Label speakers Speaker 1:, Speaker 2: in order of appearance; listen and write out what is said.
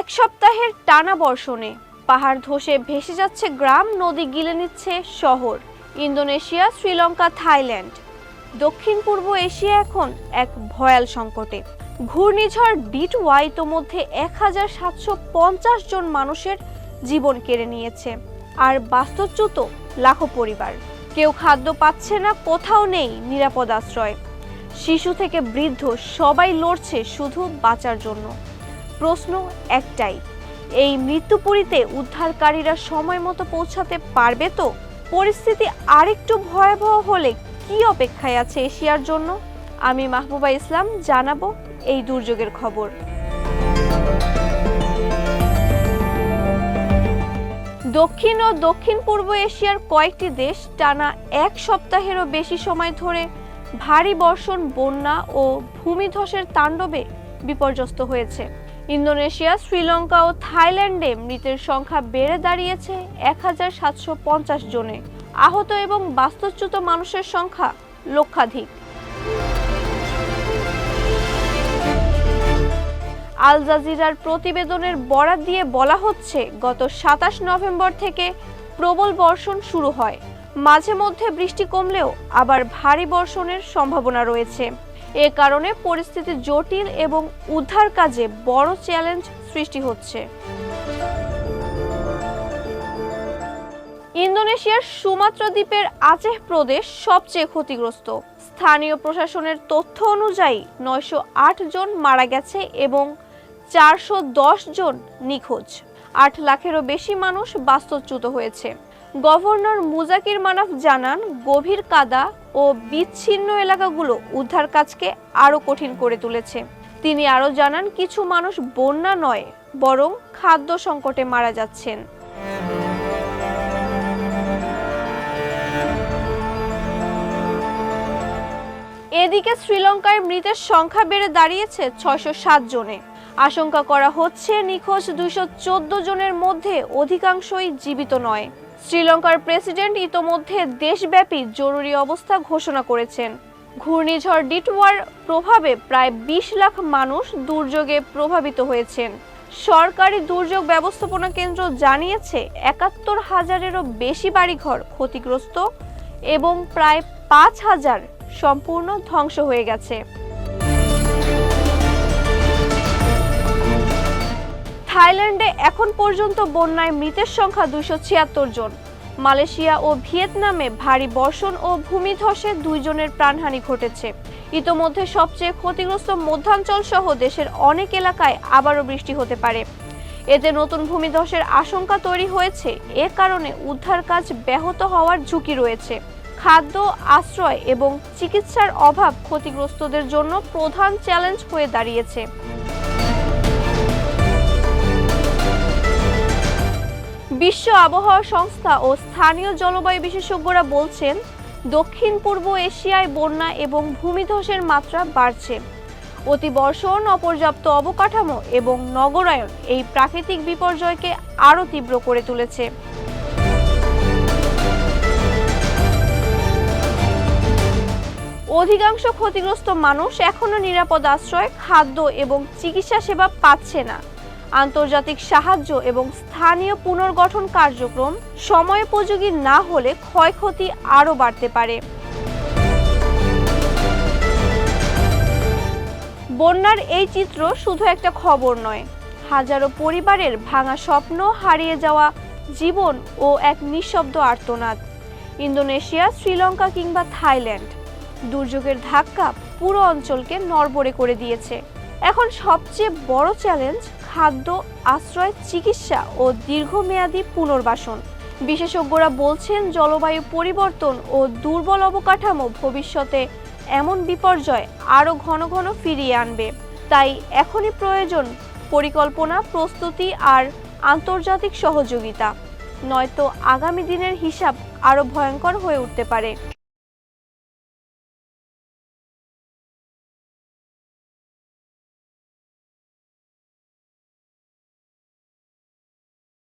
Speaker 1: এক সপ্তাহের টানা বর্ষণে। পাহাড় ধসে ভেসে যাচ্ছে গ্রাম, নদী গিলে নিচ্ছে শহর, ইন্দোনেশিয়া, শ্রীলঙ্কা, থাইল্যান্ড। দক্ষিণ পূর্ব এশিয়া এখন এক ভয়াল সংকটে। ঘূর্ণিঝড় ডিটওয়া ইতোমধ্যে এক হাজার সাতশো পঞ্চাশ জন মানুষের জীবন কেড়ে নিয়েছে। আর বাস্তুচ্যুত লাখো পরিবার। কেউ খাদ্য পাচ্ছে না, কোথাও নেই নিরাপদ আশ্রয়। শিশু থেকে বৃদ্ধ সবাই লড়ছে শুধু বাঁচার জন্য। প্রশ্ন একটাই, এই মৃত্যুপুরীতে উদ্ধারকারীরা সময় মতো পৌঁছাতে পারবে তো? পরিস্থিতি আরেকটু ভয়াবহ হলে কি অপেক্ষায় আছে এশিয়ার জন্য? আমি মাহবুবা ইসলাম, জানাব এই দুর্যোগের খবর। দক্ষিণ ও দক্ষিণ পূর্ব এশিয়ার কয়েকটি দেশ টানা এক সপ্তাহেরও বেশি সময় ধরে ভারী বর্ষণ, বন্যা ও ভূমিধসের তাণ্ডবে বিপর্যস্ত হয়েছে। ইন্দোনেশিয়া, শ্রীলঙ্কা ও থাইল্যান্ডে মৃতের সংখ্যা বেড়ে দাঁড়িয়েছে এক হাজার সাতশো পঞ্চাশ জনে। আহত এবং বাস্তুচ্যুত মানুষের সংখ্যা লক্ষাধিক। আল জাজিরার প্রতিবেদনের বরাত দিয়ে বলা হচ্ছে, গত সাতাশ নভেম্বর থেকে প্রবল বর্ষণ শুরু হয়। মাঝে মধ্যে বৃষ্টি কমলেও আবার ভারী বর্ষণের সম্ভাবনা রয়েছে। এ কারণে পরিস্থিতি জটিল এবং উদ্ধার কাজে বড় চ্যালেঞ্জ সৃষ্টি হচ্ছে। ইন্দোনেশিয়ার সুমাত্রা দ্বীপের আচেহ প্রদেশ সবচেয়ে ক্ষতিগ্রস্ত। স্থানীয় প্রশাসনের তথ্য অনুযায়ী নয়শো আট জন মারা গেছে এবং চারশো দশ জন নিখোঁজ। আট লাখেরও বেশি মানুষ বাস্তুচ্যুত হয়েছে। গভর্নর মুজাকির মানাফ জানান, গভীর কাদা ও বিচ্ছিন্ন এলাকাগুলো উদ্ধার কাজকে আরও কঠিন করে তুলেছে। তিনি আরও জানান, কিছু মানুষ বন্যা নয়, বরং খাদ্য সংকটে মারা যাচ্ছেন। এদিকে শ্রীলঙ্কায় মৃতের সংখ্যা বেড়ে দাঁড়িয়েছে ছয়শো সাত জনে। আশঙ্কা করা হচ্ছে নিখোঁজ দুশো জনের মধ্যে অধিকাংশই জীবিত নয়। শ্রীলঙ্কার প্রেসিডেন্ট ইতোমধ্যে দেশব্যাপী জরুরি অবস্থা ঘোষণা করেছেন। ঘূর্ণিঝড় ডিটওয়ার প্রভাবে প্রায় বিশ লাখ মানুষ দুর্যোগে প্রভাবিত হয়েছেন। সরকারি দুর্যোগ ব্যবস্থাপনা কেন্দ্র জানিয়েছে, একাত্তর হাজারেরও বেশি বাড়িঘর ক্ষতিগ্রস্ত এবং প্রায় পাঁচ হাজার সম্পূর্ণ ধ্বংস হয়ে গেছে। এখন পর্যন্ত বন্যায় মৃতের সংখ্যা দুশো ছিয়াত্তর জন। মালয়েশিয়া ও ভিয়েতনামে ভারী বর্ষণ ও ভূমিধসে দুইজনের প্রাণহানি ঘটেছে। ইতোমধ্যে সবচেয়ে ক্ষতিগ্রস্ত মধ্যাঞ্চল সহ দেশের অনেক এলাকায় আবারও বৃষ্টি হতে পারে। এতে নতুন ভূমিধসের আশঙ্কা তৈরি হয়েছে। এ কারণে উদ্ধার কাজ ব্যাহত হওয়ার ঝুঁকি রয়েছে। খাদ্য, আশ্রয় এবং চিকিৎসার অভাব ক্ষতিগ্রস্তদের জন্য প্রধান চ্যালেঞ্জ হয়ে দাঁড়িয়েছে। বিশ্ব আবহাওয়া সংস্থা ও স্থানীয় জলবায়ু বিশেষজ্ঞরা বলছেন, দক্ষিণ পূর্ব এশিয়ায় বন্যা এবং ভূমিধসের মাত্রা বাড়ছে। অতিবর্ষণ অপর্যাপ্ত অবকাঠামো এবং নগরায়ন এই প্রাকৃতিক বিপর্যয়কে আরও তীব্র করে তুলেছে। অধিকাংশ ক্ষতিগ্রস্ত মানুষ এখনও নিরাপদ আশ্রয়, খাদ্য এবং চিকিৎসা সেবা পাচ্ছে না। আন্তর্জাতিক সাহায্য এবং স্থানীয় পুনর্গঠন কার্যক্রম সময়োপযোগী না হলে ক্ষয়ক্ষতি আরও বাড়তে পারে। বন্যার এই চিত্র শুধু একটা খবর নয়, হাজারো পরিবারের ভাঙা স্বপ্ন হারিয়ে যাওয়া জীবন ও এক নিঃশব্দ আর্তনাদ। ইন্দোনেশিয়া, শ্রীলঙ্কা কিংবা থাইল্যান্ড দুর্যোগের ধাক্কা পুরো অঞ্চলকে নড়বড়ে করে দিয়েছে। এখন সবচেয়ে বড় চ্যালেঞ্জ খাদ্য, আশ্রয়, চিকিৎসা ও দীর্ঘমেয়াদী পুনর্বাসন। বিশেষজ্ঞরা বলছেন, জলবায়ু পরিবর্তন ও দুর্বল অবকাঠামো ভবিষ্যতে এমন বিপর্যয় আরও ঘন ঘন ফিরিয়ে আনবে। তাই এখনই প্রয়োজন পরিকল্পনা, প্রস্তুতি আর আন্তর্জাতিক সহযোগিতা। নয়তো আগামী দিনের হিসাব আরও ভয়ঙ্কর হয়ে উঠতে পারে।